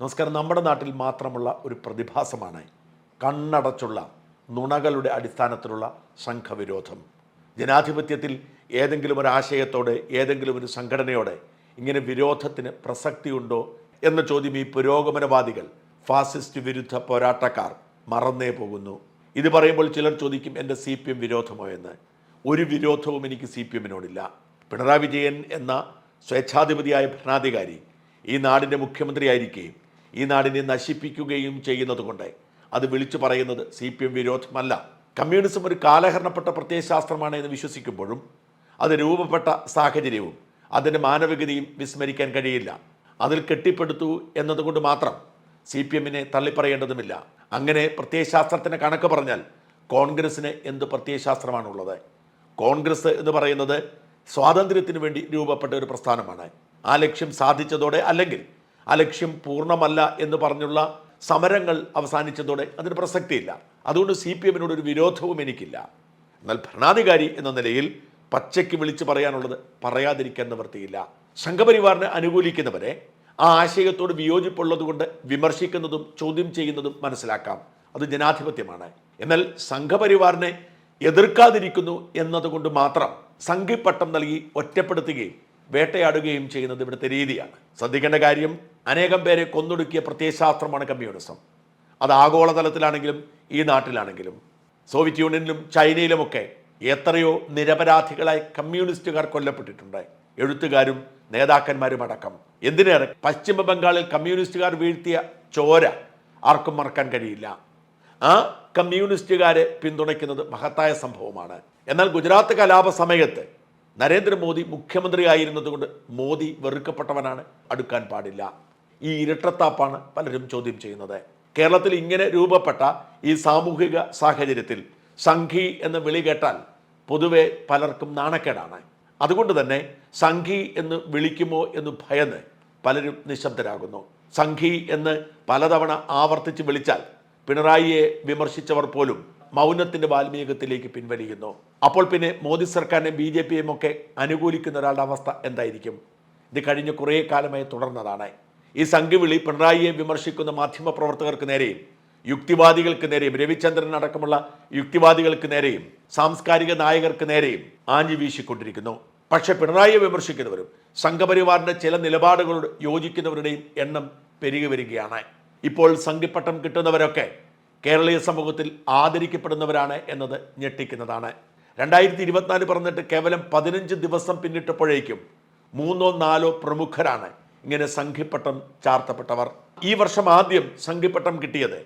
നമസ്കാരം. നമ്മുടെ നാട്ടിൽ മാത്രമുള്ള ഒരു പ്രതിഭാസമാണ് കണ്ണടച്ചുള്ള നുണകളുടെ അടിസ്ഥാനത്തിലുള്ള സംഘവിരോധം. ജനാധിപത്യത്തിൽ ഏതെങ്കിലും ഒരു ആശയത്തോടെ ഏതെങ്കിലും ഒരു സംഘടനയോടെ ഇങ്ങനെ വിരോധത്തിന് പ്രസക്തിയുണ്ടോ എന്ന ചോദ്യം ഈ പുരോഗമനവാദികൾ ഫാസിസ്റ്റ് വിരുദ്ധ പോരാട്ടക്കാർ മറന്നേ പോകുന്നു. ഇത് പറയുമ്പോൾ ചിലർ ചോദിക്കും എന്റെ സി പി എം വിരോധമോ എന്ന്? ഒരു വിരോധവും എനിക്ക് സി പി എമ്മിനോടില്ല. പിണറായി വിജയൻ എന്ന സ്വേച്ഛാധിപതിയായ ഭരണാധികാരി ഈ നാടിന്റെ മുഖ്യമന്ത്രിയായിരിക്കുകയും ഈ നാടിനെ നശിപ്പിക്കുകയും ചെയ്യുന്നതുകൊണ്ട്. അത് വിളിച്ചു പറയുന്നത് സി പി എം വിരോധമല്ല. കമ്മ്യൂണിസം ഒരു കാലഹരണപ്പെട്ട പ്രത്യയശാസ്ത്രമാണ് എന്ന് വിശ്വസിക്കുമ്പോഴും അത് രൂപപ്പെട്ട സാഹചര്യവും അതിന്റെ മാനവികതയും വിസ്മരിക്കാൻ കഴിയില്ല. അതിൽ കെട്ടിപ്പടുത്തു എന്നതുകൊണ്ട് മാത്രം സി പി എമ്മിനെ തള്ളിപ്പറയേണ്ടതുമില്ല. അങ്ങനെ പ്രത്യയശാസ്ത്രത്തിന് കണക്ക് പറഞ്ഞാൽ കോൺഗ്രസ്സിന് എന്ത് പ്രത്യയശാസ്ത്രമാണുള്ളത് കോൺഗ്രസ് എന്ന് പറയുന്നത് സ്വാതന്ത്ര്യത്തിന് വേണ്ടി രൂപപ്പെട്ട ഒരു പ്രസ്ഥാനമാണ്. ആ ലക്ഷ്യം സാധിച്ചതോടെ അല്ലെങ്കിൽ ആ ലക്ഷ്യം പൂർണമല്ല എന്ന് പറഞ്ഞുള്ള സമരങ്ങൾ അവസാനിച്ചതോടെ അതിന് പ്രസക്തിയില്ല. അതുകൊണ്ട് സി പി എമ്മിനോട് ഒരു വിരോധവും എനിക്കില്ല. എന്നാൽ ഭരണാധികാരി എന്ന നിലയിൽ പച്ചയ്ക്ക് വിളിച്ചു പറയാനുള്ളത് പറയാതിരിക്കാൻ നിവൃത്തിയില്ല. സംഘപരിവാറിനെ അനുകൂലിക്കുന്നവരെ ആ ആശയത്തോട് വിയോജിപ്പുള്ളതുകൊണ്ട് വിമർശിക്കുന്നതും ചോദ്യം ചെയ്യുന്നതും മനസ്സിലാക്കാം. അത് ജനാധിപത്യമാണ്. എന്നാൽ സംഘപരിവാറിനെ എതിർക്കാതിരിക്കുന്നു എന്നതുകൊണ്ട് മാത്രം സംഘിപ്പട്ടം നൽകി ഒറ്റപ്പെടുത്തുകയും വേട്ടയാടുകയും ചെയ്യുന്നത് ഇവിടുത്തെ രീതിയാണ്. ശ്രദ്ധിക്കേണ്ട കാര്യം അനേകം പേരെ കൊന്നൊടുക്കിയ പ്രത്യയശാസ്ത്രമാണ് കമ്മ്യൂണിസം. അത് ആഗോളതലത്തിലാണെങ്കിലും ഈ നാട്ടിലാണെങ്കിലും. സോവിയറ്റ് യൂണിയനിലും ചൈനയിലുമൊക്കെ എത്രയോ നിരപരാധികളായി കമ്മ്യൂണിസ്റ്റുകാർ കൊല്ലപ്പെട്ടിട്ടുണ്ട്. എഴുത്തുകാരും നേതാക്കന്മാരും അടക്കം. എന്തിനേറെ? പശ്ചിമ ബംഗാളിൽ കമ്മ്യൂണിസ്റ്റുകാർ വീഴ്ത്തിയ ചോര ആർക്കും മറക്കാൻ കഴിയില്ല. ആ കമ്മ്യൂണിസ്റ്റുകാരെ പിന്തുണയ്ക്കുന്നത് മഹത്തായ സംഭവമാണ്. എന്നാൽ ഗുജറാത്ത് കലാപ സമയത്ത് നരേന്ദ്രമോദി മുഖ്യമന്ത്രിയായിരുന്നതുകൊണ്ട് മോദി വെറുക്കപ്പെട്ടവനാണ് അടുക്കാൻ പാടില്ല. ഈ ഇരട്ടത്താപ്പാണ് പലരും ചോദ്യം ചെയ്യുന്നത്. കേരളത്തിൽ ഇങ്ങനെ രൂപപ്പെട്ട ഈ സാമൂഹിക സാഹചര്യത്തിൽ സംഘി എന്ന് വിളി കേട്ടാൽ പൊതുവെ പലർക്കും നാണക്കേടാണ്. അതുകൊണ്ട് തന്നെ സംഘി എന്ന് വിളിക്കുമോ എന്ന് ഭയന്ന് പലരും നിശബ്ദരാകുന്നു. സംഘി എന്ന് പലതവണ ആവർത്തിച്ച് വിളിച്ചാൽ പിണറായിയെ വിമർശിച്ചവർ പോലും മൗനത്തിന്റെ വാൽമീകത്തിലേക്ക് പിൻവലിയുന്നു. അപ്പോൾ പിന്നെ മോദി സർക്കാരിനെ ബി ജെ പിയും ഒക്കെ അനുകൂലിക്കുന്ന ഒരാളുടെ അവസ്ഥ എന്തായിരിക്കും? ഇത് കഴിഞ്ഞ കുറേ കാലമായി തുടർന്നതാണ്. ഈ സംഘവിളി പിണറായിയെ വിമർശിക്കുന്ന മാധ്യമ പ്രവർത്തകർക്ക് നേരെയും യുക്തിവാദികൾക്ക് നേരെയും രവിചന്ദ്രൻ അടക്കമുള്ള യുക്തിവാദികൾക്ക് നേരെയും സാംസ്കാരിക നായകർക്ക് നേരെയും ആഞ്ഞു വീശിക്കൊണ്ടിരിക്കുന്നു. പക്ഷെ പിണറായിയെ വിമർശിക്കുന്നവരും സംഘപരിവാറിന്റെ ചില നിലപാടുകളോട് യോജിക്കുന്നവരുടെയും എണ്ണം പെരുകി വരികയാണ്. ഇപ്പോൾ സംഘിപ്പട്ടം കിട്ടുന്നവരൊക്കെ കേരളീയ സമൂഹത്തിൽ ആദരിക്കപ്പെടുന്നവരാണ് എന്നത് ഞെട്ടിക്കുന്നതാണ്. രണ്ടായിരത്തി ഇരുപത്തിനാല് പറഞ്ഞിട്ട് കേവലം പതിനഞ്ച് ദിവസം പിന്നിട്ടപ്പോഴേക്കും മൂന്നോ നാലോ പ്രമുഖരാണ് ഇങ്ങനെ സംഘിപ്പട്ടം ചാർത്തപ്പെട്ടവർ. ഈ വർഷം ആദ്യം സംഘിപ്പട്ടം കിട്ടിയത്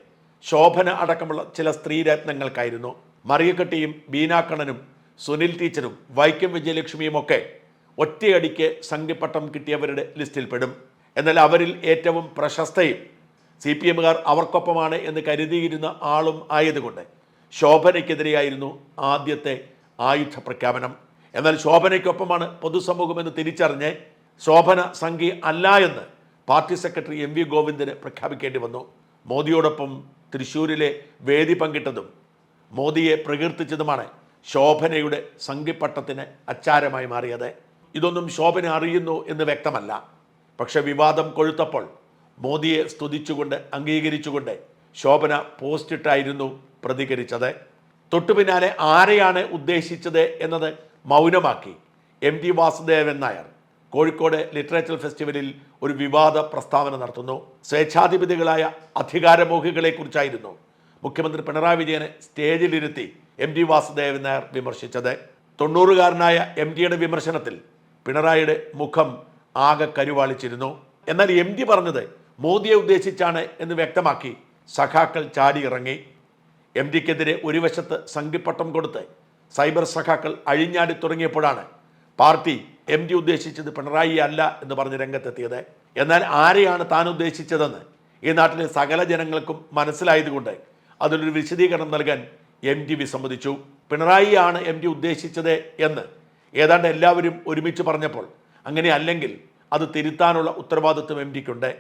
ശോഭന അടക്കമുള്ള ചില സ്ത്രീരത്നങ്ങൾക്കായിരുന്നു മറിയക്കെട്ടിയും ബീനാക്കണ്ണനും സുനിൽ ടീച്ചറും വൈക്കം വിജയലക്ഷ്മിയും ഒക്കെ ഒറ്റയടിക്ക് സംഘിപ്പട്ടം കിട്ടിയവരുടെ ലിസ്റ്റിൽപ്പെടും എന്നാൽ അവരിൽ ഏറ്റവും പ്രശസ്തയും സി പി എമ്മുകാർ അവർക്കൊപ്പമാണ് എന്ന് കരുതിയിരുന്ന ആളും ആയതുകൊണ്ട് ശോഭനയ്ക്കെതിരെയായിരുന്നു ആദ്യത്തെ ആയുധ പ്രഖ്യാപനം എന്നാൽ ശോഭനയ്ക്കൊപ്പമാണ് പൊതുസമൂഹമെന്ന് തിരിച്ചറിഞ്ഞ് ശോഭന സംഘി അല്ല എന്ന് പാർട്ടി സെക്രട്ടറി എം വി ഗോവിന്ദന് പ്രഖ്യാപിക്കേണ്ടി വന്നു. മോദിയോടൊപ്പം തൃശ്ശൂരിലെ വേദി പങ്കിട്ടതും മോദിയെ പ്രകീർത്തിച്ചതുമാണ് ശോഭനയുടെ സംഘിപ്പട്ടത്തിന് അച്ചാരമായി മാറിയത്. ഇതൊന്നും ശോഭന അറിയുന്നു എന്ന് വ്യക്തമല്ല. പക്ഷെ വിവാദം കൊഴുത്തപ്പോൾ മോദിയെ സ്തുതിച്ചുകൊണ്ട് അംഗീകരിച്ചുകൊണ്ട് ശോഭന പോസ്റ്റിട്ടായിരുന്നു പ്രതികരിച്ചത്. തൊട്ടു പിന്നാലെ ആരെയാണ് ഉദ്ദേശിച്ചത് എന്നത് മൗനമാക്കി M T Vasudevan Nair Kozhikode literature ഫെസ്റ്റിവലിൽ ഒരു വിവാദ പ്രസ്താവന നടത്തുന്നു. സ്വേച്ഛാധിപതികളായ അധികാരമോഹികളെക്കുറിച്ചായിരുന്നു മുഖ്യമന്ത്രി പിണറായി വിജയനെ സ്റ്റേജിലിരുത്തി എം ടി വാസുദേവൻ നായർ വിമർശിച്ചത്. തൊണ്ണൂറുകാരനായ എം ടിയുടെ വിമർശനത്തിൽ പിണറായിയുടെ മുഖം ആകെ കരുവാളിച്ചിരുന്നു. എന്നാൽ എം ടി പറഞ്ഞത് മോദിയെ ഉദ്ദേശിച്ചാണ് എന്ന് വ്യക്തമാക്കി സഖാക്കൾ ചാടിയിറങ്ങി. എം ഡിക്കെതിരെ ഒരു വശത്ത് സംഘിപ്പട്ടം കൊടുത്ത് സൈബർ സഖാക്കൾ അഴിഞ്ഞാടി തുടങ്ങിയപ്പോഴാണ് പാർട്ടി എം ഡി ഉദ്ദേശിച്ചത് പിണറായി അല്ല എന്ന് പറഞ്ഞ് രംഗത്തെത്തിയത്. എന്നാൽ ആരെയാണ് താൻ ഉദ്ദേശിച്ചതെന്ന് ഈ നാട്ടിലെ സകല ജനങ്ങൾക്കും മനസ്സിലായതുകൊണ്ട് അതിലൊരു വിശദീകരണം നൽകാൻ എം ടി വിസമ്മതിച്ചു പിണറായിയാണ് എം ഡി ഉദ്ദേശിച്ചത് എന്ന് ഏതാണ്ട് എല്ലാവരും ഒരുമിച്ച് പറഞ്ഞപ്പോൾ അങ്ങനെ അല്ലെങ്കിൽ അത് തിരുത്താനുള്ള ഉത്തരവാദിത്വം എം ഡിക്കുണ്ട്.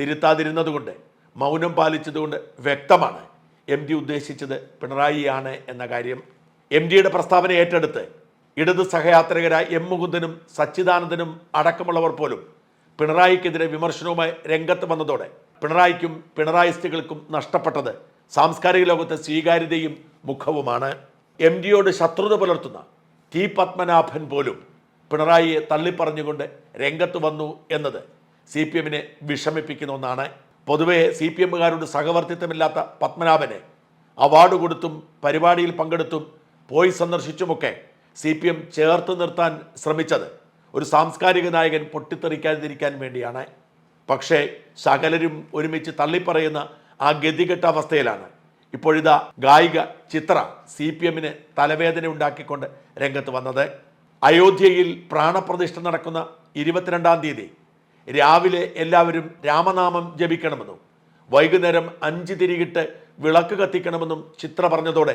തിരുത്താതിരുന്നതുകൊണ്ട് മൗനം പാലിച്ചതുകൊണ്ട് വ്യക്തമാണ് എം ഡി ഉദ്ദേശിച്ചത് പിണറായിയാണ് എന്ന കാര്യം. എം ഡിയുടെ പ്രസ്താവന ഏറ്റെടുത്ത് ഇടത് സഹയാത്രികരായ എം മുകുന്ദനും സച്ചിദാനന്ദനും അടക്കമുള്ളവർ പോലും പിണറായിക്കെതിരെ വിമർശനവുമായി രംഗത്ത് വന്നതോടെ പിണറായിക്കും പിണറായിസ്റ്റുകൾക്കും നഷ്ടപ്പെട്ടത് സാംസ്കാരിക ലോകത്തെ സ്വീകാര്യതയും മുഖവുമാണ്. എം ഡിയോട് ശത്രുത പുലർത്തുന്ന ടി പത്മനാഭൻ പോലും പിണറായിയെ തള്ളിപ്പറഞ്ഞുകൊണ്ട് രംഗത്ത് വന്നു എന്നത് സി പി എമ്മിനെ വിഷമിപ്പിക്കുന്ന ഒന്നാണ്. പൊതുവെ സി പി എമ്മുകാരോട് സഹവർത്തിത്വമില്ലാത്ത പത്മനാഭനെ അവാർഡ് കൊടുത്തും പരിപാടിയിൽ പങ്കെടുത്തും പോയി സന്ദർശിച്ചുമൊക്കെ സി പി എം ചേർത്ത് നിർത്താൻ ശ്രമിച്ചത് ഒരു സാംസ്കാരിക നായകൻ പൊട്ടിത്തെറിക്കാതിരിക്കാൻ വേണ്ടിയാണ്. പക്ഷേ സകലരും ഒരുമിച്ച് തള്ളിപ്പറയുന്ന ആ ഗതികെട്ട അവസ്ഥയിലാണ്. ഇപ്പോഴിതാ ഗായിക ചിത്ര സി പി എമ്മിന് തലവേദന ഉണ്ടാക്കിക്കൊണ്ട് രംഗത്ത് വന്നത്. അയോധ്യയിൽ പ്രാണപ്രതിഷ്ഠ നടക്കുന്ന ഇരുപത്തിരണ്ടാം തീയതി. രാവിലെ എല്ലാവരും രാമനാമം ജപിക്കണമെന്നും വൈകുന്നേരം അഞ്ച് തിരികിട്ട് വിളക്ക് കത്തിക്കണമെന്നും ചിത്ര പറഞ്ഞതോടെ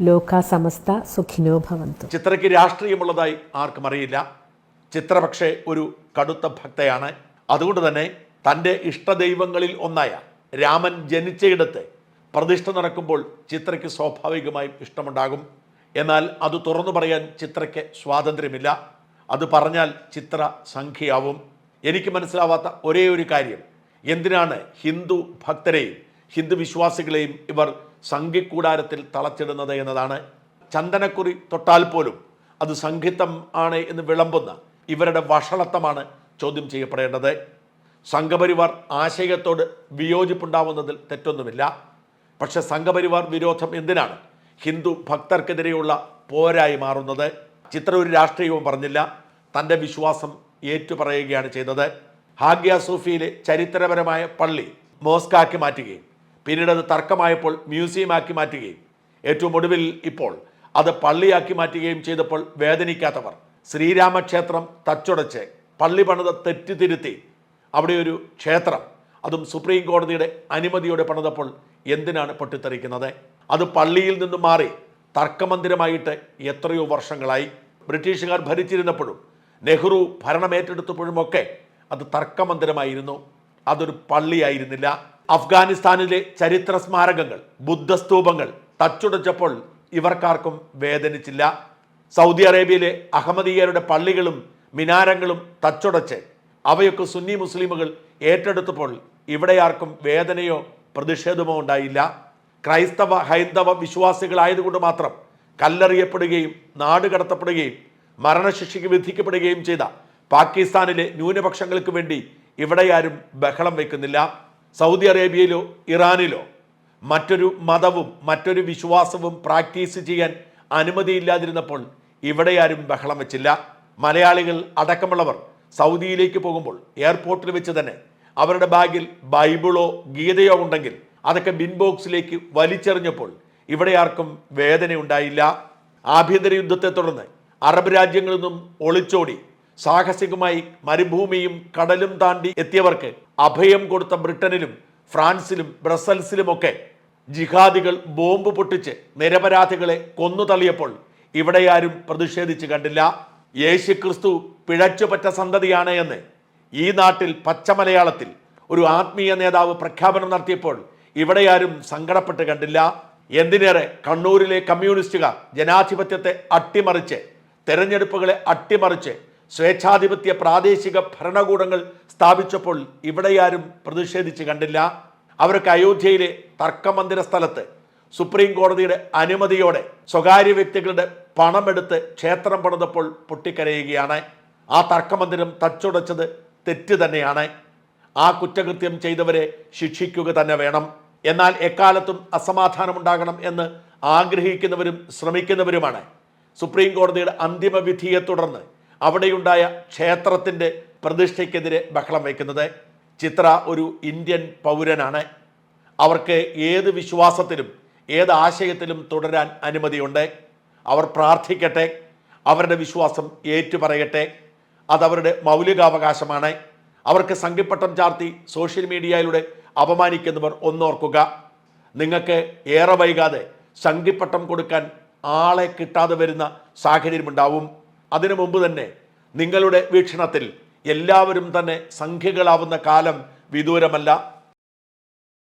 ലോക സമസ്ത സുഖിനോ ഭവന്തു. ചിത്രയ്ക്ക് രാഷ്ട്രീയമുള്ളതായി ആർക്കും അറിയില്ല. ചിത്ര പക്ഷേ ഒരു കടുത്ത ഭക്തയാണ്. അതുകൊണ്ട് തന്നെ തന്റെ ഇഷ്ടദൈവങ്ങളിൽ ഒന്നായ രാമൻ ജനിച്ചയിടത്ത് പ്രതിഷ്ഠ നടക്കുമ്പോൾ ചിത്രയ്ക്ക് സ്വാഭാവികമായും ഇഷ്ടമുണ്ടാകും. എന്നാൽ അത് തുറന്നു പറയാൻ ചിത്രയ്ക്ക് സ്വാതന്ത്ര്യമില്ല. അത് പറഞ്ഞാൽ ചിത്ര സംഖ്യയാവും. എനിക്ക് മനസ്സിലാവാത്ത ഒരേ ഒരു കാര്യം. എന്തിനാണ് ഹിന്ദു ഭക്തരെയും ഹിന്ദു വിശ്വാസികളെയും ഇവർ സംഘിക്കൂടാരത്തിൽ തളച്ചിടുന്നത് എന്നതാണ് ചന്ദനക്കുറി തൊട്ടാൽ പോലും അത് സംഘിത്തം ആണ് എന്ന് വിളമ്പുന്ന ഇവരുടെ വഷളത്വമാണ് ചോദ്യം ചെയ്യപ്പെടേണ്ടത്. സംഘപരിവാർ ആശയത്തോട് വിയോജിപ്പുണ്ടാവുന്നതിൽ തെറ്റൊന്നുമില്ല. പക്ഷെ സംഘപരിവാർ വിരോധം എന്തിനാണ്? ഹിന്ദു ഭക്തർക്കെതിരെയുള്ള പോരായി മാറുന്നത്. ചിത്ര ഒരു രാഷ്ട്രീയവും പറഞ്ഞില്ല. തന്റെ വിശ്വാസം ഏറ്റുപറയുകയാണ് ചെയ്തത്. ഹാഗ്യ സൂഫിയിലെ ചരിത്രപരമായ പള്ളി മോസ്കാക്കി മാറ്റുകയും പിന്നീട് അത് തർക്കമായപ്പോൾ മ്യൂസിയമാക്കി മാറ്റുകയും. ഏറ്റവും ഒടുവിൽ ഇപ്പോൾ അത് പള്ളിയാക്കി മാറ്റുകയും ചെയ്തപ്പോൾ വേദനിക്കാത്തവർ ശ്രീരാമക്ഷേത്രം തച്ചുടച്ച് പള്ളി പണിത് തെറ്റിതിരുത്തി. അവിടെ ഒരു ക്ഷേത്രം അതും സുപ്രീം കോടതിയുടെ അനുമതിയോടെ പണിതപ്പോൾ എന്തിനാണ് പൊട്ടിത്തെറിക്കുന്നത്? അത് പള്ളിയിൽ നിന്നും മാറി തർക്കമന്ദിരമായിട്ട് എത്രയോ വർഷങ്ങളായി. ബ്രിട്ടീഷുകാർ ഭരിച്ചിരുന്നപ്പോഴും നെഹ്റു ഭരണമേറ്റെടുത്തപ്പോഴുമൊക്കെ അത് തർക്കമന്ദിരമായിരുന്നു. അതൊരു പള്ളിയായിരുന്നില്ല. അഫ്ഗാനിസ്ഥാനിലെ ചരിത്ര സ്മാരകങ്ങൾ ബുദ്ധസ്തൂപങ്ങൾ തച്ചുടച്ചപ്പോൾ ഇവർക്കാർക്കും വേദനിച്ചില്ല. സൗദി അറേബ്യയിലെ അഹമ്മദീയരുടെ പള്ളികളും മിനാരങ്ങളും തച്ചുടച്ച് അവയൊക്കെ സുന്നി മുസ്ലിമുകൾ ഏറ്റെടുത്തപ്പോൾ ഇവിടെ ആർക്കും വേദനയോ പ്രതിഷേധമോ ഉണ്ടായില്ല. ക്രൈസ്തവ ഹൈന്ദവ വിശ്വാസികളായതുകൊണ്ട് മാത്രം കല്ലെറിയപ്പെടുകയും നാടുകടത്തപ്പെടുകയും മരണശിക്ഷയ്ക്ക് വിധിക്കപ്പെടുകയും ചെയ്ത പാകിസ്ഥാനിലെ ന്യൂനപക്ഷങ്ങൾക്ക് വേണ്ടി ഇവിടെയാരും ബഹളം വയ്ക്കുന്നില്ല. സൗദി അറേബ്യയിലോ ഇറാനിലോ മറ്റൊരു മതവും മറ്റൊരു വിശ്വാസവും പ്രാക്ടീസ് ചെയ്യാൻ അനുമതിയില്ലാതിരുന്നപ്പോൾ ഇവിടെ ആരും ബഹളം വെച്ചില്ല. മലയാളികൾ അടക്കമുള്ളവർ സൗദിയിലേക്ക് പോകുമ്പോൾ എയർപോർട്ടിൽ വെച്ച് തന്നെ അവരുടെ ബാഗിൽ ബൈബിളോ ഗീതയോ ഉണ്ടെങ്കിൽ അതൊക്കെ ബിൻ ബോക്സിലേക്ക് വലിച്ചെറിഞ്ഞപ്പോൾ ഇവിടെ ആർക്കും വേദനയുണ്ടായില്ല. ആഭ്യന്തര യുദ്ധത്തെ തുടർന്ന് അറബ് രാജ്യങ്ങളിൽ നിന്നും ഒളിച്ചോടി സാഹസികമായി മരുഭൂമിയും കടലും താണ്ടി എത്തിയവർക്ക് അഭയം കൊടുത്ത ബ്രിട്ടനിലും ഫ്രാൻസിലും ബ്രസൽസിലുമൊക്കെ ജിഹാദികൾ ബോംബ് പൊട്ടിച്ച് നിരപരാധികളെ കൊന്നു തള്ളിയപ്പോൾ ആരും പ്രതിഷേധിച്ചു കണ്ടില്ല. യേശു ക്രിസ്തു പിഴച്ചുപറ്റ സന്തതിയാണ് എന്ന് ഈ നാട്ടിൽ പച്ചമലയാളത്തിൽ ഒരു ആത്മീയ നേതാവ് പ്രഖ്യാപനം നടത്തിയപ്പോൾ ഇവിടെ ആരും സങ്കടപ്പെട്ട് കണ്ടില്ല. എന്തിനേറെ കണ്ണൂരിലെ കമ്മ്യൂണിസ്റ്റുകാർ ജനാധിപത്യത്തെ അട്ടിമറിച്ച് തെരഞ്ഞെടുപ്പുകളെ അട്ടിമറിച്ച് സ്വേച്ഛാധിപത്യ പ്രാദേശിക ഭരണകൂടങ്ങൾ സ്ഥാപിച്ചപ്പോൾ ഇവിടെയാരും പ്രതിഷേധിച്ച് കണ്ടില്ല. അവർക്ക് അയോധ്യയിലെ തർക്കമന്ദിര സ്ഥലത്ത് സുപ്രീം കോടതിയുടെ അനുമതിയോടെ സ്വകാര്യ വ്യക്തികളുടെ പണമെടുത്ത് ക്ഷേത്രം പണിതപ്പോൾ പൊട്ടിക്കരയുകയാണ്. ആ തർക്കമന്ദിരം തച്ചുടച്ചത് തെറ്റ് തന്നെയാണ്. ആ കുറ്റകൃത്യം ചെയ്തവരെ ശിക്ഷിക്കുക തന്നെ വേണം. എന്നാൽ എക്കാലത്തും അസമാധാനമുണ്ടാകണം എന്ന് ആഗ്രഹിക്കുന്നവരും ശ്രമിക്കുന്നവരുമാണ്. സുപ്രീം കോടതിയുടെ അന്തിമ വിധിയെ തുടർന്ന് അവിടെയുണ്ടായ ക്ഷേത്രത്തിന്റെ പ്രതിഷ്ഠയ്ക്കെതിരെ ബഹളം വയ്ക്കുന്നത് ചിത്ര ഒരു ഇന്ത്യൻ പൗരനാണ്. അവർക്ക് ഏത് വിശ്വാസത്തിലും ഏത് ആശയത്തിലും തുടരാൻ അനുമതിയുണ്ട്. അവർ പ്രാർത്ഥിക്കട്ടെ അവരുടെ വിശ്വാസം ഏറ്റുപറയട്ടെ. അതവരുടെ മൗലികാവകാശമാണ്. അവർക്ക് സംഘിപ്പട്ടം ചാർത്തി സോഷ്യൽ മീഡിയയിലൂടെ അപമാനിക്കുന്നവർ ഒന്നോർക്കുക. നിങ്ങൾക്ക് ഏറെ വൈകാതെ സംഘിപ്പട്ടം കൊടുക്കാൻ ആളെ കിട്ടാതെ വരുന്ന സാഹചര്യമുണ്ടാവും. അതിനു മുമ്പ് തന്നെ നിങ്ങളുടെ വീക്ഷണത്തിൽ എല്ലാവരും തന്നെ സംഖ്യകളാവുന്ന കാലം വിദൂരമല്ല.